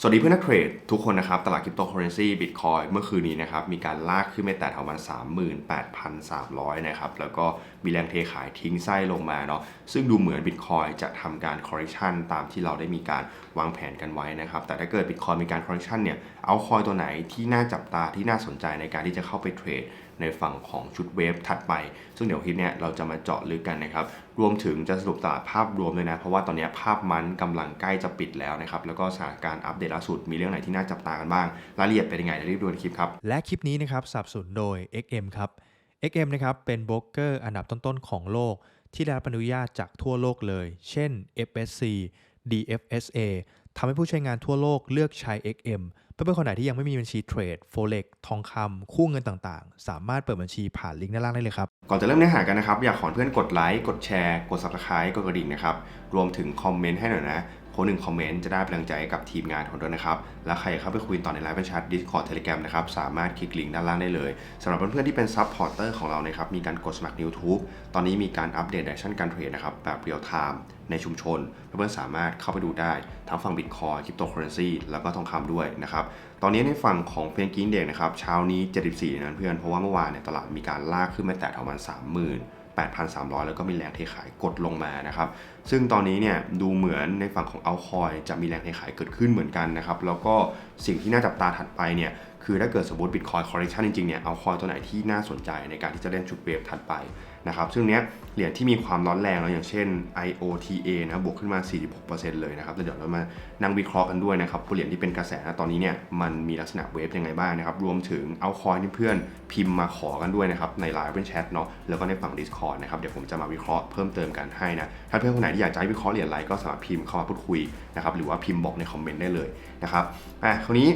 สวัสดีเพื่อนนักเทรดทุกคนนะครับ ตลาดคริปโตเคอเรนซีบิตคอยเมื่อคืนนี้นะครับ มีการลากขึ้นไปแต่ประมาณ38,300 นะครับ แล้วก็มีแรงเทขายทิ้งไส้ลงมาเนาะซึ่งดูเหมือนบิตคอยจะทำการ correction ตามที่เราได้มีการวางแผนกันไว้นะครับ แต่ถ้าเกิดบิตคอยมีการ correction เนี่ยเอาคอยตัวไหนที่น่าจับตาที่น่าสนใจในการที่จะเข้าไปเทรด ในฝั่งของชุดเวฟถัดไป ซึ่งเดี๋ยวคลิปเนี้ยเราจะมาเจาะลึกกันนะครับ รวมถึงจะสรุปตลาดภาพรวมเลยนะ เพราะว่าตอนนี้ภาพมันกำลังใกล้จะปิดแล้วนะครับ แล้วก็สถานการณ์อัปเดตล่าสุดมีเรื่องไหนที่น่าจับตากันบ้าง รายละเอียดเป็นยังไงเดี๋ยวรีบดูในคลิปครับ และคลิปนี้นะครับสับสนุนโดย XM ครับ XM นะครับเป็นโบรกเกอร์อันดับต้นๆของโลก ที่ได้รับอนุญาตจากทั่วโลกเลย เช่น FSC DFSA ทำให้ผู้ใช้งานทั่วโลกเลือกใช้ XM เพื่อนๆคนไหนที่ยังไม่มีบัญชีเทรดโฟเล็กทองคำคู่เงินต่างๆ สามารถเปิดบัญชีผ่านลิงก์ด้านล่างได้เลยครับ ก่อนจะเริ่มเนื้อหากันนะครับ อยากขอเพื่อนกดไลค์กดแชร์ กด subscribe กดกระดิ่งนะครับรวมถึงคอมเมนต์ให้หน่อยนะ คนหนึ่งคอมเมนต์จะได้เป็นกำลังใจกับทีมงานของเรานะครับ และใครเข้าไปคุยต่อในไลฟ์เป็นแชท Discord Telegram นะครับ สามารถคลิกลิงก์ด้านล่างได้เลยสำหรับเพื่อนๆที่เป็นซับพอร์เตอร์ของเรานะครับ มีการกดสมัคร YouTube ตอนนี้มีการอัปเดตแอคชั่นการเทรดนะครับแบบเรียลไทม์ในชุมชน เพื่อนๆสามารถเข้าไปดูได้ทั้งฝั่งบิตคอยคริปโตเคอเรนซีแล้วก็ทองคำด้วยนะครับตอนนี้ในฝั่งของเพนกิ้งเด็กนะครับเช้านี้ 74นะเพื่อนเพราะว่าเมื่อวานเนี่ยตลาดมีการลากขึ้นมาแต่ประมาณ30,000 8,300 แล้วก็มีแรงเทขายกดลงมานะครับ ซึ่งตอนนี้เนี่ยดูเหมือนในฝั่งของเอาคอยจะมีแรงเทขายเกิดขึ้นเหมือนกันนะครับ แล้วก็สิ่งที่น่าจับตาถัดไปเนี่ย คือถ้าเกิดสมมติ Bitcoin correction จริงๆเนี่ยเอาคอยตัวไหนที่น่าสนใจในการที่จะเล่นชุดเวฟถัดไปนะครับซึ่งเนี้ยเหรียญที่มีความร้อนแรงแล้วอย่างเช่น IOTA นะบวกขึ้นมา 46%เลยนะครับแล้วเดี๋ยวเรามานั่งวิเคราะห์กันด้วยนะครับเหรียญที่เป็นกระแสนะตอนนี้เนี่ยมันมีลักษณะเวฟยังไงบ้างนะครับรวมถึงเอาคอยที่เพื่อนพิมพ์มาขอกันด้วยนะครับในไลน์เป็นแชทเนาะแล้วก็ในฝั่ง Discord นะครับเดี๋ยวผมจะมาวิเคราะห์เพิ่มเติมกันให้นะถ้าเพื่อนคนไหนที่อยากจะให้วิเคราะห์เหรียญอะไรก็สามารถพิมพ์เข้ามาพูดคุยนะครับหรือว่าพิมพ์บอกในคอมเมนต์ได้เลยนะครับอะคราวนี้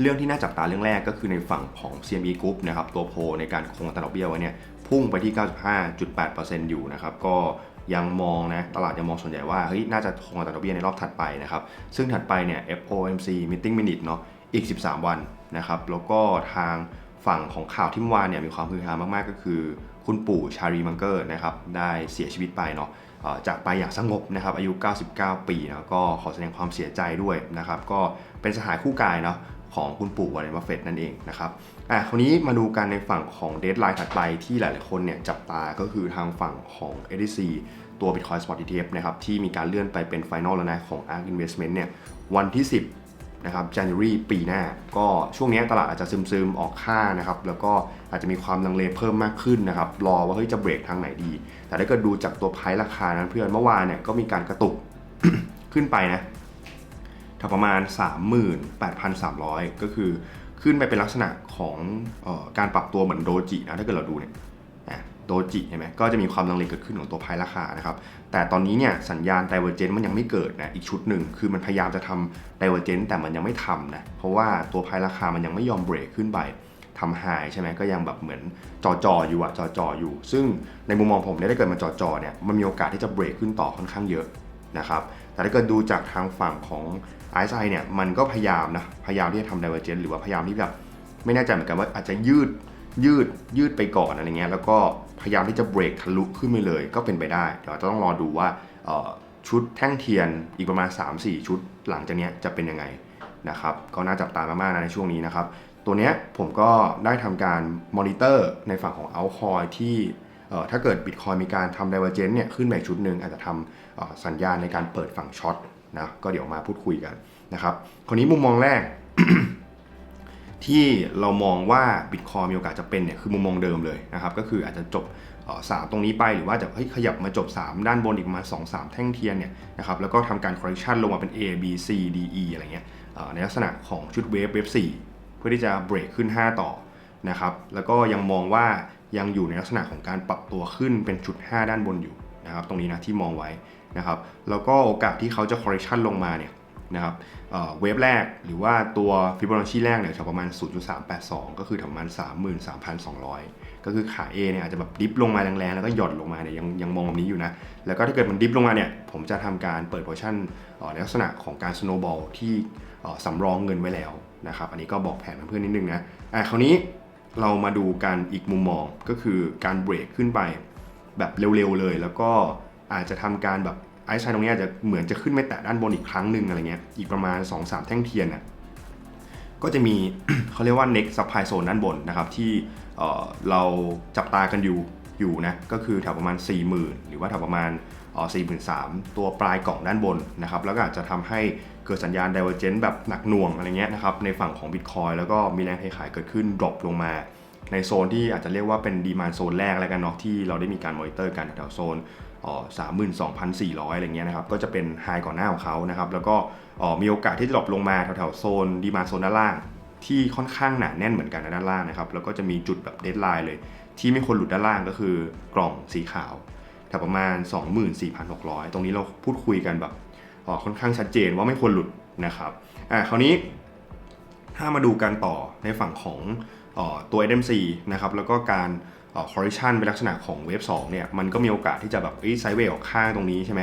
เรื่องที่น่าจับตาเรื่องแรกก็คือในฝั่งของ CME Group นะครับตัวโพลในการคงอัตราดอกเบี้ยไว้เนี่ยพุ่งไปที่ 95.8%อยู่นะครับก็ยังมองนะตลาดยังมองส่วนใหญ่ว่าเฮ้ยน่าจะคงอัตราดอกเบี้ยในรอบถัดไปนะครับซึ่งถัดไปเนี่ย FOMC Meeting Minute เนาะอีก 13 วันนะครับแล้วก็ทางฝั่งของข่าวที่เมื่อวานเนี่ยมีความฮือฮามากๆ ก็คือ คุณปู่ชารีมังเกอร์นะครับได้เสียชีวิตไปเนาะจากไปอย่างสงบนะครับอายุ 99 ปีนะก็ขอแสดงความเสียใจด้วยนะครับก็เป็นสหายคู่กายเนาะ ของคุณปู่วอร์เรนบัฟเฟตต์นั่นเองนะครับอะคราวนี้มาดูกันในฝั่งของเด d ไลน์ถัดไปที่หลายๆคนเนี่ยจับตาก็คือทางฝั่งของ SEC ตัว Bitcoin Spot ETF นะครับที่มีการเลื่อนไปเป็น Final แล้วนะของ ARK Investment เนี่ยวันที่ 10 นะครับ January ปีหน้า ก็ช่วงนี้ตลาดอาจจะซึมๆ ออกค่านะครับ แล้วก็อาจจะมีความลังเลเพิ่มมากขึ้นนะครับ รอว่าเฮ้ยจะเบรกทางไหนดี แต่ถ้าเกิดดูจากตัวไพ่ราคานั้นเพื่อนเมื่อวานเนี่ยก็มีการกระตุกขึ้นไปนะ ถ้าประมาณ 38,300 ก็คือขึ้นไปเป็นลักษณะของออการปรับตัวเหมือนโดจินะถ้าเกิดเราดูเนี่ยโดจิเห็นไหมก็จะมีความลังเลเกิดขึ้นของตัวไพราคานะครับ แต่ตอนนี้เนี่ยสัญญาณ Divergence มันยังไม่เกิดนะอีกชุดหนึ่งคือมันพยายามจะทำ Divergence แต่มันยังไม่ทำนะเพราะว่าตัวไพราคามันยังไม่ยอมเบรกขึ้นไปทำไฮใช่ไหมก็ยังแบบเหมือนจอจออยู่อะจอจออยู่ ซึ่งในมุมมองผมเนี่ยถ้าเกิดมันจอจอเนี่ยมันมีโอกาสที่จะเบรกขึ้นต่อค่อนข้างเยอะนะครับ แต่ถ้าเกิดดูจากทางฝั่งของ RSI เนี่ยมันก็พยายามนะพยายามที่จะทำ divergence หรือว่าพยายามที่แบบไม่แน่ใจเหมือนกันว่าอาจจะยืดยืดยืดไปก่อนอะไรเงี้ยแล้วก็พยายามที่จะเบรกทะลุขึ้นไปเลยก็เป็นไปได้เดี๋ยวจะต้องรอดูว่าชุดแท่งเทียนอีกประมาณ 3-4 ชุดหลังจากนี้จะเป็นยังไงนะครับก็น่าจับตามากๆนะในช่วงนี้นะครับตัวเนี้ยผมก็ได้ทำการมอนิเตอร์ในฝั่งของ altcoin ที่ ถ้าเกิด Bitcoin มีการทำ divergence เนี่ยขึ้นไปอีกชุดหนึ่งอาจจะทำสัญญาณในการเปิดฝั่งช็อตนะก็เดี๋ยวมาพูดคุยกันนะครับคนนี้มุมมองแรก ที่เรามองว่า Bitcoin มีโอกาสจะเป็นเนี่ยคือมุมมองเดิมเลยนะครับก็คืออาจจะจบสามตรงนี้ไปหรือว่าจะเฮ้ยขยับมาจบ 3 ด้านบนอีกประมาณ2 3 แท่งเทียนเนี่ยนะครับแล้วก็ทำการ correction ลงมาเป็น A B C D E อะไรเงี้ยในลักษณะของชุดเวฟเวฟ4เพื่อที่จะเบรกขึ้น 5 ต่อนะครับแล้วก็ยังมองว่า ยังอยู่ในลักษณะของการปรับตัวขึ้นเป็นจุด 5 ด้านบนอยู่นะครับตรงนี้นะที่มองไว้นะครับแล้วก็โอกาสที่เขาจะ correction ลงมาเนี่ยนะครับเเวฟแรกหรือว่าตัวฟิโบนัชชีแรกเนี่ยจะประมาณ 0.382 ก็คือประมาณ 33,200 ก็คือขา A เนี่ยอาจจะแบบดิฟลงมาแรงๆ แล้วก็หย่อนลงมาเนี่ยยังยังมองแบบนี้อยู่นะ แล้วก็ถ้าเกิดมันดิฟลงมาเนี่ย ผมจะทำการเปิดโพชั่นในลักษณะของการ snowball ที่สำรองเงินไว้แล้วนะครับ อันนี้ก็บอกแผนเพื่อนๆนิดนึงนะอะคราวนี้ เรามาดูกันอีกมุมมองก็คือการเบรกขึ้นไปแบบเร็วๆเลย แล้วก็อาจจะทำการแบบไอซ์ไซด์ตรงนี้อาจจะเหมือนจะขึ้นไม่แตะด้านบนอีกครั้งหนึ่งอะไรเงี้ยอีกประมาณ 2-3 แท่งเทียนน่ะก็จะมีเขาเรียกว่า next supply zone ด้านบนนะครับที่เเราจับตากันอยู่อยู่นะก็คือแถวประมาณ 40,000 หรือว่าแถวประมาณเอ่อ43,000 ตัวปลายกล่องด้านบนนะครับแล้วก็อาจจะทำให้ เกิดสัญญาณ divergence แบบหนักหน่วงอะไรเงี้ยนะครับในฝั่งของ Bitcoin แล้วก็มีแรงเทขายเกิดขึ้น drop ลงมา ในโซนที่อาจจะเรียกว่าเป็นดีมานโซนแรกแล้วกันเนาะที่เราได้มีการมอนิเตอร์กันแถวๆโซนสามหมื่นสองพันสี่ร้อยอะไรเงี้ยนะครับก็จะเป็นไฮก่อนหน้าของเขานะครับแล้วก็มีโอกาสที่จะดรอปลงมาแถวๆโซนดีมานโซนด้านล่างที่ค่อนข้างหนาแน่นเหมือนกันนะด้านล่างนะครับแล้วก็จะมีจุดแบบเดดไลน์เลย ที่ไม่ควรหลุดด้านล่างก็คือกล่องสีขาวแถวประมาณ 24,600 ตรงนี้เราพูดคุยกันแบบ ค่อนข้างชัดเจนว่าไม่ควรหลุดนะครับอ่าคราวนี้ถ้ามาดูกันต่อในฝั่งของออตัว NMC นะครับแล้วก็การออ correction เป็นลักษณะของเวฟ2เนี่ยมันก็มีโอกาสที่จะแบบไซด์เวย์ออกข้างตรงนี้ใช่ไหม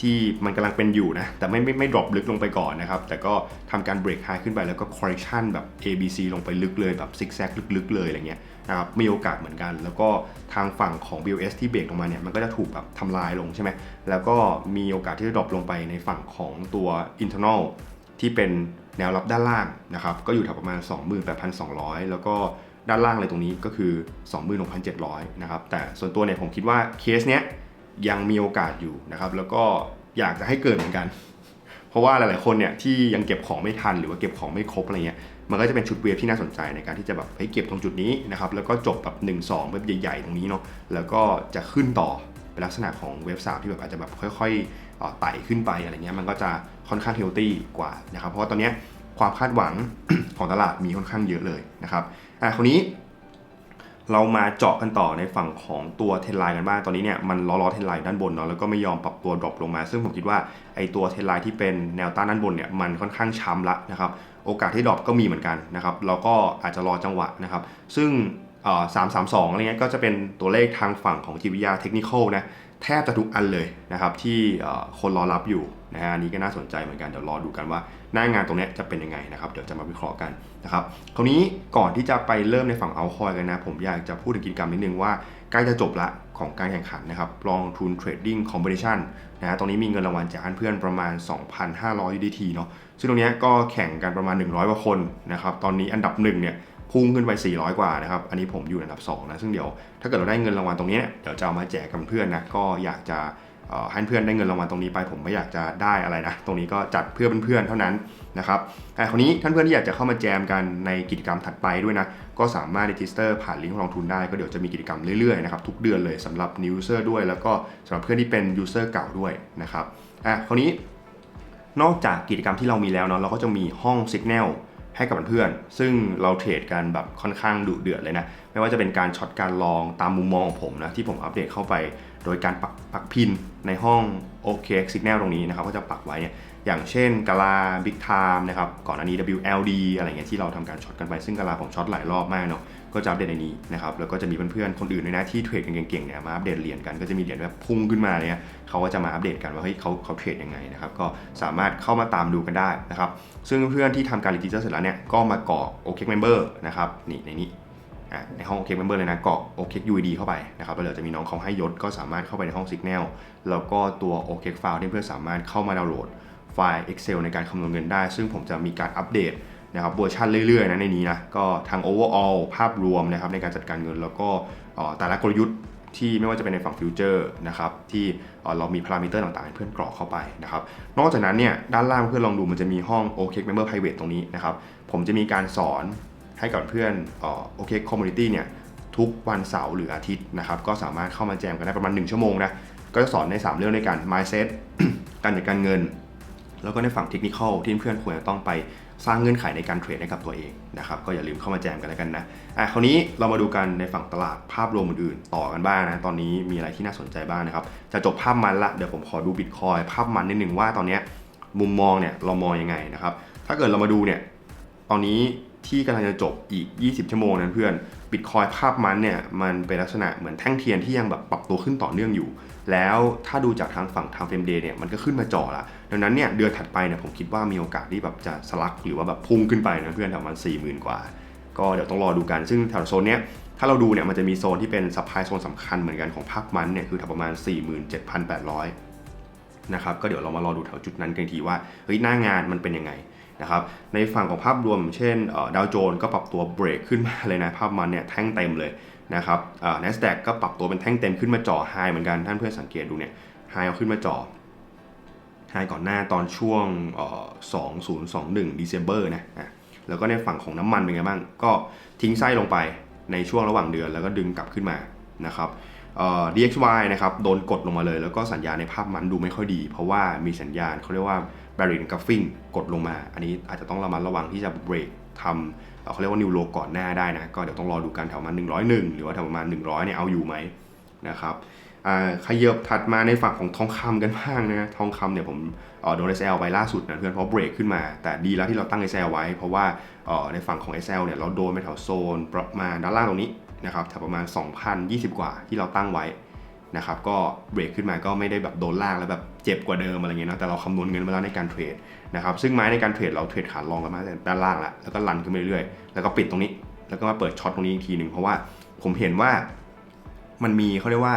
ที่มันกำลังเป็นอยู่นะ แต่ไม่ไม่ไม่ drop ลึกลงไปก่อนนะครับ แต่ก็ทำการ break high ขึ้นไปแล้วก็ correction แบบ ABC ลงไปลึกเลยแบบ zigzag ลึกๆเลยอะไรเงี้ย นะครับมีโอกาสเหมือนกัน แล้วก็ทางฝั่งของ BOS ที่เบรกลงมาเนี่ยมันก็จะถูกแบบทำลายลงใช่ไหมแล้วก็มีโอกาสที่จะ drop ลงไปในฝั่งของตัว internal ที่เป็นแนวรับด้านล่างนะครับก็อยู่แถวประมาณ 28,200 แล้วก็ด้านล่างเลยตรงนี้ก็คือ 26,700 นะครับ แต่ส่วนตัวเนี่ยผมคิดว่าเคสเนี้ยยังมีโอกาสอยู่นะครับ แล้วก็อยากจะให้เกิดเหมือนกัน เพราะว่าหลายๆคนเนี่ยที่ยังเก็บของไม่ทันหรือว่าเก็บของไม่ครบอะไรเงี้ย มันก็จะเป็นชุดเวฟที่น่าสนใจในการที่จะแบบเฮ้ยเก็บตรงจุดนี้นะครับแล้วก็จบแบบ1 2แบบใหญ่ๆ ตรงนี้เนาะแล้วก็จะขึ้นต่อเป็นลักษณะของเวฟสามที่แบบอาจจะแบบค่อยๆไต่ขึ้นไปอะไรเงี้ยมันก็จะค่อนข้างเฮลตี้กว่านะครับเพราะว่าตอนเนี้ยความคาดหวังของตลาดมีค่อนข้างเยอะเลยนะครับอะคราวนี้เรามาเจาะกันต่อในฝั่งของตัวเทนไลน์กันบ้าง ตอนนี้เนี่ยมันล้อล้อเทนไลน์ด้านบนเนาะ แล้วก็ไม่ยอมปรับตัวดรอปลงมา ซึ่งผมคิดว่าไอตัวเทนไลน์ที่เป็นแนวต้านด้านบนเนี่ยมันค่อนข้างช้ำละนะครับโอกาสที่ดรอปก็มีเหมือนกันนะครับเราก็อาจจะรอจังหวะนะครับ ซึ่งสามสามสองอะไรเงี้ยก็จะเป็นตัวเลขทางฝั่งของจิตวิทยาเทคนิคนะแทบจะทุกอันเลยนะครับที่คนรอรับอยู่นะฮะอันนี้ก็น่าสนใจเหมือนกันเดี๋ยวรอดูกันว่าหน้างานตรงนี้จะเป็นยังไงนะครับเดี๋ยวจะมาวิเคราะห์กันนะครับคราวนี้ก่อนที่จะไปเริ่มในฝั่งเอาคอยกันนะ ผมอยากจะพูดถึงกิจกรรมนิดนึงว่าใกล้จะจบละของการแข่งขันนะครับลองทุนเทรดดิ้งคอมเพ t i ชันนะฮะตรงนี้มีเงินรางวัลจากเพื่อนประมาณ 2,500 UDT เนาะ ซึ่งตรงนี้ก็แข่งกันประมาณ 100กว่าคนนะครับ ตอนนี้อันดับหนึ่งเนี่ยพุ่งขึ้นไป 400 กว่านะครับ อันนี้ผมอยู่อันดับ2นะ ซึ่งเดี๋ยวถ้าเกิดเราได้เงินรางวัลตรงนี้เดี๋ยวจะเอามาแจกกับเพื่อนนะ ก็อยากจะให้เพื่อนได้เงินรางวัลตรงนี้ไป ผมไม่อยากจะได้อะไรนะ ตรงนี้ก็จัดเพื่อเพื่อนๆเท่านั้นนะครับแต่คราวนี้ท่านเพื่อนที่อยากจะเข้ามาแจมกันในกิจกรรมถัดไปด้วยนะ ก็สามารถ register ผ่านลิงก์ลงทุนได้ ก็เดี๋ยวจะมีกิจกรรมเรื่อยๆนะครับทุกเดือนเลยสำหรับ new user ด้วย แล้วก็สำหรับเพื่อนที่เป็น user เก่าด้วยนะครับ อะคราวนี้ นอกจากกิจกรรมที่เรามีแล้วเนาะเราก็จะมีห้อง Signal ให้กับเพื่อนๆซึ่งเราเทรดกันแบบค่อนข้างดุเดือดเลยนะ ไม่ว่าจะเป็นการช็อตการลองตามมุมมองของผมนะที่ผมอัปเดตเข้าไป โดยการปักปักพินในห้อง OK Signal ตรงนี้นะครับก็จะปักไว้เนี่ยอย่างเช่นกาลา Big Time นะครับก่อนอันนี้ WLD อะไรเงี้ยที่เราทำการช็อตกันไปซึ่งกาลาผมช็อตหลายรอบมากเนาะ ก็จะอัปเดตในนี้นะครับแล้วก็จะมีเพื่อนๆคนอื่นด้วยนะที่เทรดกันเก่งๆเนี่ยมาอัปเดตเหรียญกันก็จะมีเหรียญแบบพุ่งขึ้นมาเนี่ยเขาก็จะมาอัปเดตกันว่าเฮ้ยเขาเขาเทรดยังไงนะครับก็สามารถเข้ามาตามดูกันได้นะครับซึ่งเพื่อนที่ทำการรีจิสเตอร์เสร็จแล้วเนี่ยก็มากรอก OK Member นะครับนี่ในนี้อะในห้อง OK Member เลยนะกรอก OK UID เข้าไปนะครับแล้วเดี๋ยวจะมีน้องเขาให้ยศก็สามารถเข้าไปในห้อง Signal แล้วก็ตัว OK File ที่เพื่อนสามารถเข้ามาดาวน์โหลดไฟล์ Excel ในการคำนวณเงินได้ ซึ่งผมจะมีการอัปเดต นะครับเวอร์ชันเรื่อยๆนะในนี้นะก็ทาง overall ภาพรวมนะครับในการจัดการเงินแล้วก็แต่ละกลยุทธ์ที่ไม่ว่าจะเป็นในฝั่งฟิวเจอร์นะครับที่เรามีพารามิเตอร์ต่างๆให้เพื่อนกรอกเข้าไปนะครับนอกจากนั้นเนี่ยด้านล่างเพื่อนลองดูมันจะมีห้อง OK Member Private ตรงนี้นะครับผมจะมีการสอนให้กับเพื่อนเอ่อ OK Community เนี่ยทุกวันเสาร์หรืออาทิตย์นะครับก็สามารถเข้ามาแจมกันได้ประมาณ 1 ชั่วโมงนะก็จะสอนใน 3 เรื่องด้วยกัน mindset การจัดการเงิน แล้วก็ในฝั่งเทคนิคที่เพื่อนควรจะต้องไปสร้างเงื่อนไขในการเทรดให้กับตัวเองนะครับก็อย่าลืมเข้ามาแจมกันแล้วกันนะอะคราวนี้เรามาดูกันในฝั่งตลาดภาพรวมอื่นๆ ต่อกันบ้างนะตอนนี้มีอะไรที่น่าสนใจบ้างนะครับจะจบภาพมันละเดี๋ยวผมขอดูบิตคอยภาพมันนิดหนึ่งว่าตอนนี้มุมมองเนี่ยเรามองยังไงนะครับถ้าเกิดเรามาดูเนี่ยตอนนี้ที่กำลังจะจบอีก 20 ชั่วโมงนั้นเพื่อนบิตคอยภาพมันเนี่ยมันเป็นลักษณะเหมือนแท่งเทียนที่ยังแบบปรับตัวขึ้นต่อเนื่องอยู่ แล้วถ้าดูจากทางฝั่งทางเฟรมเดย์เนี่ยมันก็ขึ้นมาจ่อละ ดังนั้นเนี่ยเดือนถัดไปเนี่ยผมคิดว่ามีโอกาสที่แบบจะสลักหรือว่าแบบพุ่งขึ้นไปนะเพื่อนแถวประมัน4 0,000กว่า ก็เดี๋ยวต้องรอดูกันซึ่งแถวโซนเนี้ยถ้าเราดูเนี่ยมันจะมีโซนที่เป็นซัพพลายโซนสำคัญเหมือนกันของภาคมันเนี่ยคือแถวประมาณ 47,800นะครับก็เดี๋ยวเรามารอดูแถวจุดนั้นกันทีว่าเฮ้ยหน้างานมันเป็นยังไงนะครับในฝั่งของภาพรวม เช่นดาวโจนก็ปรับตัวเบรกขึ้นมาเลยนะภาพมันเนี่ยแท่งเต็มเลยนะครับเอ่อ NASDAQ ก็ปรับตัวเป็นแท่งเต็มขึ้นมาจ่อไฮเหมือนกันท่านเพื่อนสังเกตดูเนี่ยไฮเอาขึ้นมาจ่อ ไฮก่อนหน้าตอนช่วง 2021 December นะอะแล้วก็ในฝั่งของน้ำมันเป็นไงบ้าง ก็ทิ้งไส้ลงไปในช่วงระหว่างเดือนแล้วก็ดึงกลับขึ้นมานะครับเอ่อ DXY นะครับโดนกดลงมาเลย แล้วก็สัญญาในภาพมันดูไม่ค่อยดี เพราะว่ามีสัญญาณเขาเรียกว่า Barrier Cuffing กดลงมา อันนี้อาจจะต้องระมัดระวังที่จะเบรกทำเอ่อเขาเรียกว่านิวโลก่อนหน้าได้นะ ก็เดี๋ยวต้องรอดูกันแถวมาณ101 หรือว่าแถวประมาณ 100เนี่ยเอาอยู่ไหมนะครับ ขยับถัดมาในฝั่งของทองคำกันบ้างนะทองคำเนี่ยผมเอ่อโดน SL ไปล่าสุดนะเพื่อนเพราะเบรกขึ้นมา แต่ดีแล้วที่เราตั้ง SL ไว้ เพราะว่าในฝั่งของ SL เนี่ยเราโดนไปแถวโซนประมาณด้านล่างตรงนี้นะครับแถวประมาณ 2,020 กว่าที่เราตั้งไว้นะครับก็เบรกขึ้นมาก็ไม่ได้แบบโดนล่างแล้วแบบเจ็บกว่าเดิมอะไรเงี้ยนะแต่เราคำนวณเงินมาแล้วในการเทรดนะครับซึ่งไม้ในการเทรดเราเทรดขาลองกันมาแต่ด้านล่างแล้วแล้วก็รันขึ้นไปเรื่อยๆแล้วก็ปิดตรงนี้ แล้วก็มาเปิดช็อตตรงนี้อีกทีหนึ่งเพราะว่าผมเห็นว่ามันมีเขาเรียกว่า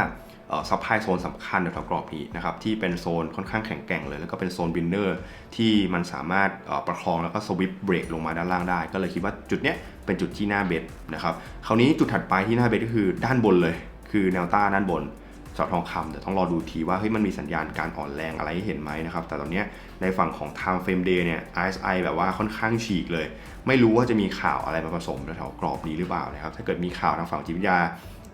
ซัพพลายโซนสำคัญแถวกรอบนี้นะครับที่เป็นโซนค่อนข้างแข็งแกร่งเลย แล้วก็เป็นโซนบินเนอร์ที่มันสามารถประคองแล้วก็สวิปเบรกลงมาด้านล่างได้ ก็เลยคิดว่าจุดเนี้ยเป็นจุดที่น่าเบสนะครับคราวนี้จุดถัดไปที่น่าเบสก็คือด้านบนเลย คือแนวต้านด้านบนสอดทองคำเดี๋ยวต้องรอดูทีว่าเฮ้ยมันมีสัญญาณการอ่อนแรงอะไรให้เห็นไหมนะครับ แต่ตอนนี้ในฝั่งของ time frame day เนี่ย RSI แบบว่าค่อนข้างฉีกเลย ไม่รู้ว่าจะมีข่าวอะไรมาผสมแถวกรอบนี้หรือเปล่านะครับ ถ้าเกิดมีข่าวทางฝั่งจิตวิทยา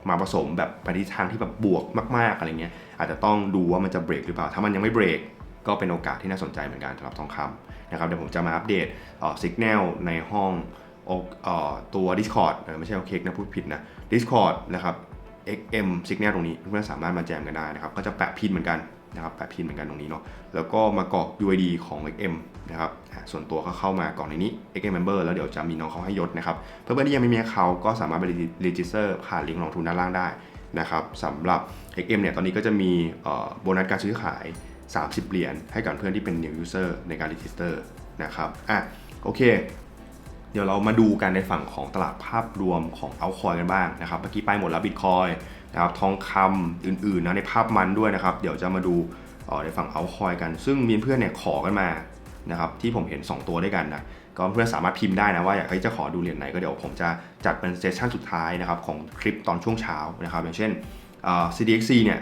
มาผสมแบบไปทิศทางที่แบบบวกมาก ๆอะไรเงี้ยอาจจะต้องดูว่ามันจะเบรกหรือเปล่า ถ้ามันยังไม่เบรกก็เป็นโอกาสที่น่าสนใจเหมือนกันสำหรับทองคำนะครับเดี๋ยวผมจะมาอัปเดตสัญญาณในห้องออตัว Discord ไม่ใช่โอเคนะพูดผิดนะ Discord นะครับ XM Signal ตรงนี้เพื่อนๆสามารถมาแจมกันได้นะครับ ก็จะแปะพินเหมือนกัน นะครับแปะพินเหมือนกันตรงนี้เนาะแล้วก็มากรอก UID ของ XM นะครับส่วนตัวก็เข้ามากรอกในนี้ XM Member แล้วเดี๋ยวจะมีน้องเขาให้ยศนะครับเพื่อนๆที่ยังไม่มีเขาก็สามารถไปรีจิสเตอร์ผ่านลิงก์ลงทุนด้านล่างได้นะครับสำหรับ XM เนี่ยตอนนี้ก็จะมีโบนัสการซื้อขาย 30 เหรียญให้กับเพื่อนที่เป็น new user ในการรีจิสเตอร์นะครับอะโอเค เดี๋ยวเรามาดูกันในฝั่งของตลาดภาพรวมของเอาคอยกันบ้างนะครับเมื่อกี้ไปหมดแล้วบิตคอยนะครับทองคำอื่นๆนะในภาพมันด้วยนะครับ เดี๋ยวจะมาดูในฝั่งเอาคอยกัน ซึ่งมีเพื่อนเนี่ยขอกันมานะครับที่ผมเห็น 2 ตัวด้วยกันนะก็เพื่อนสามารถพิมพ์ได้นะว่าอยากให้จะขอดูเหรียญไหนก็เดี๋ยวผมจะจัดเป็นเซสชันสุดท้ายนะครับของคลิปตอนช่วงเช้านะครับอย่างเช่นเอ่อ CDXC เนี่ย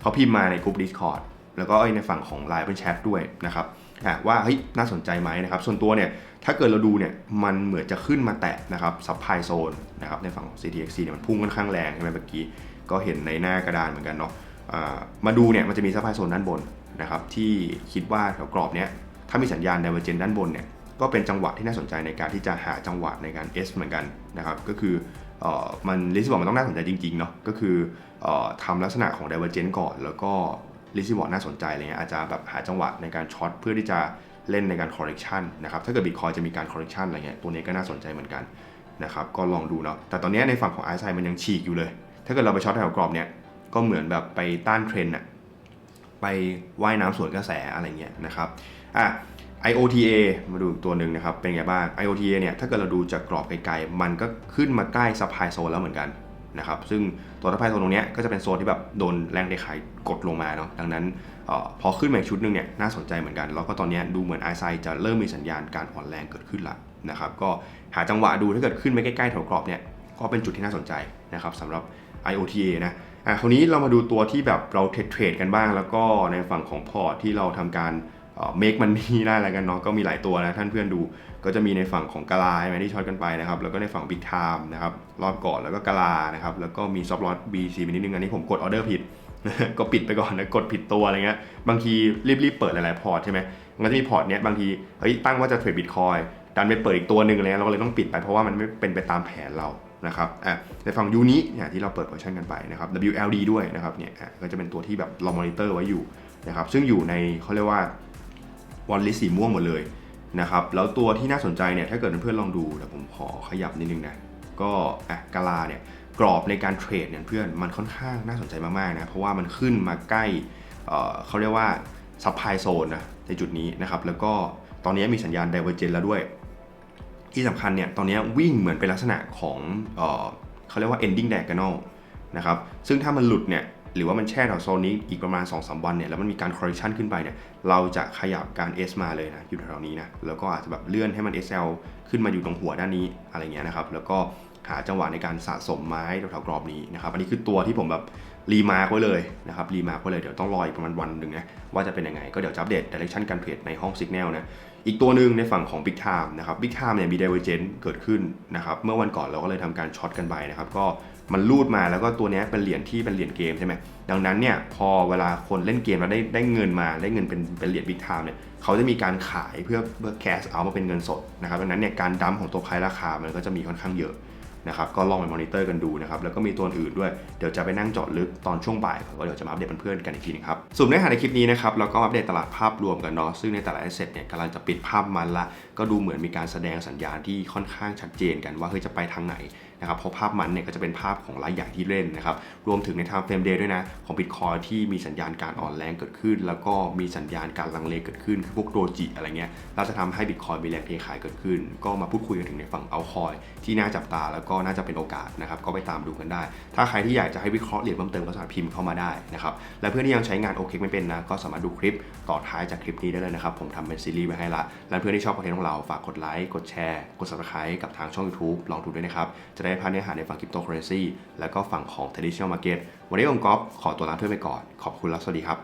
เขาพิมพ์มาในกลุ่ม Discord แล้วก็ในฝั่งของ Line เป็นแชทด้วยนะครับว่าเฮ้ยน่าสนใจไหมนะครับส่วนตัวเนี่ย ถ้าเกิดเราดูเนี่ยมันเหมือนจะขึ้นมาแตะนะครับซับไพโซนนะครับในฝั่งของ CTXC เนี่ยมันพุ่งค่อนข้างแรงใช่ไหมเมื่อกี้ก็เห็นในหน้ากระดานเหมือนกันเนาะมาดูเนี่ยมันจะมีซับไพโซนด้านบนนะครับที่คิดว่าแถวกรอบเนี้ยถ้ามีสัญญาณ divergence ด้านบนเนี่ยก็เป็นจังหวะที่น่าสนใจในการที่จะหาจังหวะในการ S เหมือนกันนะครับก็คือออมันลิซิบอร์มันต้องน่าสนใจจริงๆเนาะก็คือออทำลักษณะของ divergence ก่อน แล้วก็ลิซิบอร์น่าสนใจอะไรเงี้ยอาจจะแบบหาจังหวะในการช็อตเพื่อที่จะ เล่นในการ correction นะครับ ถ้าเกิด Bitcoin จะมีการ correction อะไรเงี้ย ตัวนี้ก็น่าสนใจเหมือนกันนะครับ ก็ลองดูเนาะ แต่ตอนนี้ในฝั่งของ RSI มันยังฉีกอยู่เลย ถ้าเกิดเราไปช็อตแถวกรอบเนี่ยก็เหมือนแบบไปต้านเทรนอะไปว่ายน้ำสวนกระแสอะไรเงี้ยนะครับอะ IOTA มาดูอีกตัวหนึ่งนะครับ เป็นไงบ้าง IOTA เนี่ย ถ้าเกิดเราดูจากกรอบไกลๆ มันก็ขึ้นมาใกล้ supply zone แล้วเหมือนกัน นะครับซึ่งตัว supply zone ตรงนี้ก็จะเป็นโซนที่แบบโดนแรงเทขายกดลงมาเนาะดังนั้นออพอขึ้นมาอีกชุดหนึงเนี่ยน่าสนใจเหมือนกัน แล้วก็ตอนนี้ดูเหมือนไอซจะเริ่มมีสัญญาณการอ่อนแรงเกิดขึ้นละนะครับก็หาจังหวะดูถ้าเกิดขึ้นไปใกล้ๆแถวกรอบเนี่ยก็เป็นจุดที่น่าสนใจนะครับสำหรับ IOTA นะอะคราวนี้เรามาดูตัวที่แบบเราเทรดเทรดกันบ้าง แล้วก็ในฝั่งของพอร์ตที่เราทำการ เมคมันนี่ได้แล้วกันเนาะก็มีหลายตัวนะท่านเพื่อนดู ก็จะมีในฝั่งของกาลาใช่ไหมที่ช็อตกันไปนะครับแล้วก็ในฝั่ง Big Time นะครับรอบก่อนแล้วก็กาลานะครับแล้วก็มีซอฟต์ลอต BC ไปนิดนึงอันนี้ผมกดออเดอร์ผิดก็ปิดไปก่อนนะกดผิดตัวอะไรเงี้ยบางทีรีบๆเปิดหลายๆพอร์ตใช่ไหมมันจะมีพอร์ตเนี้ยบางทีเฮ้ยตั้งว่าจะเทรดบิตคอยดันไปเปิดอีกตัวหนึ่งอะไรเงี้ยเราก็เลยต้องปิดไปเพราะว่ามันไม่เป็นไปตามแผนเรานะครับอะในฝั่งยูนี้เนี่ยที่เราเปิดเวอร์ชันกันไปนะครับ WLD ด้วยนะครับเนี่ยก็จะเป็นตัวที่แบบเรามอนิเตอร์ไว้อยู่นะครับซึ่งอยู่ในเขาเรียกว่า วันลิสสีม่วงหมดเลยนะครับแล้วตัวที่น่าสนใจเนี่ยถ้าเกิดเพื่อนๆลองดูเดี๋ยวผมขอขยับนิดนึงนะก็อะกาลาเนี่ยกรอบในการเทรดเนี่ยเพื่อนมันค่อนข้างน่าสนใจมากๆนะเพราะว่ามันขึ้นมาใกล้เอ่อเขาเรียกว่าซับไพโซนนะในจุดนี้นะครับแล้วก็ตอนนี้มีสัญญาณ divergence แล้วด้วย ที่สำคัญเนี่ยตอนนี้วิ่งเหมือนเป็นลักษณะของเออเขาเรียกว่า ending diagonal นะครับซึ่งถ้ามันหลุดเนี่ย หรือว่ามันแช่แถวโซนนี้อีกประมาณ2-3วันเนี่ยแล้วมันมีการ correction ขึ้นไปเนี่ยเราจะขยับการ S มาเลยนะอยู่แถวๆนี้นะแล้วก็อาจจะแบบเลื่อนให้มัน SL ขึ้นมาอยู่ตรงหัวด้านนี้อะไรเงี้ยนะครับแล้วก็หาจังหวะในการสะสมไม้แถวๆกรอบนี้นะครับอันนี้คือตัวที่ผมแบบรีมาร์กไว้เลยนะครับรีมาร์กไว้เลยเดี๋ยวต้องรออีกประมาณวันหนึ่งนะว่าจะเป็นยังไงก็เดี๋ยวจะอัปเดต direction การเทรดในห้อง Signal นะอีกตัวหนึ่งในฝั่งของ Big Time นะครับ Big Time เนี่ยมี divergence เกิดขึ้นนะครับเมื่อวันก่อนเราก็เลยทำการช็อตกันไปนะครับก็ มันรูดมาแล้วก็ตัวนี้เป็นเหรียญที่เป็นเหรียญเกมใช่ไหมดังนั้นเนี่ยพอเวลาคนเล่นเกมแล้วได้ได้เงินมาได้เงินเป็นเป็นเหรียญ Big Time เนี่ยเขาจะมีการขายเพื่อเพื่อ cash out มาเป็นเงินสดนะครับดังนั้นเนี่ยการดัมของตัวไพราคามันก็จะมีค่อนข้างเยอะนะครับก็ลองไปมอนิเตอร์กันดูนะครับแล้วก็มีตัวอื่นด้วยเดี๋ยวจะไปนั่งเจาะลึกตอนช่วงบ่ายผมก็เดี๋ยวจะมาอัปเดตเพื่อนๆกันอีกทีนึงครับสรุปเนื้อหาในคลิปนี้นะครับแล้วก็อัปเดตตลาดภาพรวมกันเนาะซึ่งในแต่ละ asset เนี่ยกำลังจะปิดภาพมันละ ก็ดูเหมือนมีการแสดงสัญญาณที่ค่อนข้างชัดเจนกันว่าเฮ้ยจะไปทางไหนนะครับเพราะภาพมันเนี่ยก็จะเป็นภาพของรายใหญ่ที่เล่นนะครับรวมถึงใน time frame day ด้วยนะของ Bitcoin ที่มีสัญญาณการอ่อนแรงเกิดขึ้น แล้วก็มีสัญญาณการลังเลเกิดขึ้นคือพวกโดจิอะไรเงี้ยเราจะทำให้ Bitcoin มีแรงเทขายเกิดขึ้น ก็มาพูดคุยกันถึงในฝั่งเอาคอยที่น่าจับตาแล้วก็น่าจะเป็นโอกาสนะครับก็ไปตามดูกันได้ ถ้าใครที่อยากจะให้วิเคราะห์เหรียญเพิ่มเติมก็สามารถพิมพ์เข้ามาได้นะครับและเพื่อนที่ยังใช้งาน OK ไม่เป็นนะก็สามารถดูคลิปต่อท้ายจากคลิปนี้ได้เลยนะครับผมทำเป็นซีรีส์ไว้ให้ละและเพื่อนที่ชอบคอนเทนต์ของเราฝากกดไลค์กดแชร์กด subscribe กับทางช่อง YouTube ลองดูด้วยนะครับจะได้พาเนื้อหาในฝั่งคริปโตเคอเรนซีแล้วก็ฝั่งของ traditional market วันนี้ผมก๊อฟขอตัวลาเพื่อนไปก่อน ขอบคุณและสวัสดีครับ